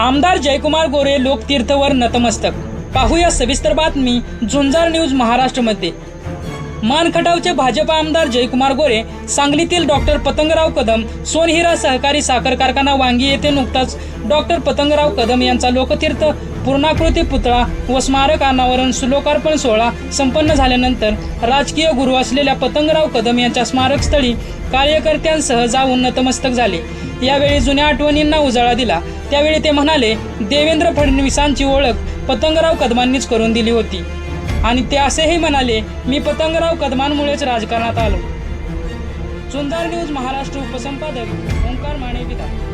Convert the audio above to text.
आमदार जयकुमार गोरे लोकतीर्थवर नतमस्तक. पाहूया सविस्तर बातमी झुंजार न्यूज महाराष्ट्रमध्ये. मानखटावचे भाजपा आमदार जयकुमार गोरे सांगलीतील डॉक्टर पतंगराव कदम सोनहिरा सहकारी साखर कारखाना वांगी येथे नुकताच डॉक्टर पतंगराव कदम यांचा लोकतीर्थ पूर्णाकृती पुतळा व स्मारक अनावरण सुलोकार्पण सोहळा संपन्न झाल्यानंतर राजकीय गुरु असलेल्या पतंगराव कदम यांच्या स्मारकस्थळी कार्यकर्त्यांसह जाऊन नतमस्तक झाले. यावेळी जुन्या आठवणींना उजाळा दिला. त्यावेळी ते म्हणाले देवेंद्र फडणवीसांची ओळख पतंगराव कदमांनीच करून दिली होती. आणि ते असेही म्हणाले मी पतंगराव कदमांमुळेच राजकारणात आलो. चुंदार न्यूज महाराष्ट्र उपसंपादक ओंकार माने विधान